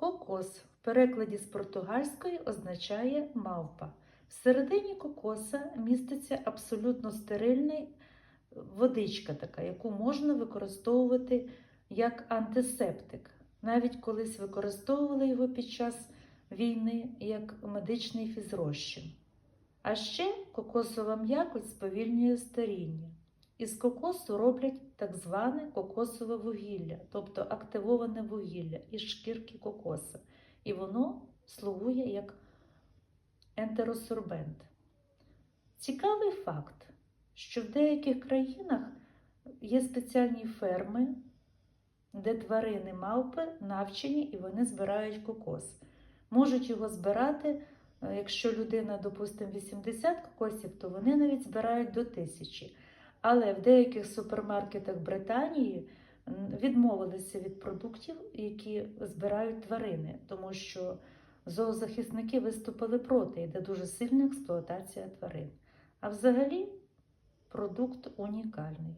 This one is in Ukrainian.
Кокос в перекладі з португальської означає мавпа. Всередині кокоса міститься абсолютно стерильний водичка, така, яку можна використовувати як антисептик. Навіть колись використовували його під час війни як медичний фізрозчин. А ще кокосова м'якоть сповільнює старіння. Із кокосу роблять так зване кокосове вугілля, тобто активоване вугілля із шкірки кокоса. І воно слугує як ентеросорбент. Цікавий факт, що в деяких країнах є спеціальні ферми, де тварини мавпи навчені і вони збирають кокос. Можуть його збирати, е, якщо людина, допустимо, 80 кокосів, то вони навіть збирають до тисячі. Але в деяких супермаркетах Британії відмовилися від продуктів, які збирають тварини, тому що зоозахисники виступили проти, йде дуже сильна експлуатація тварин. А взагалі продукт унікальний.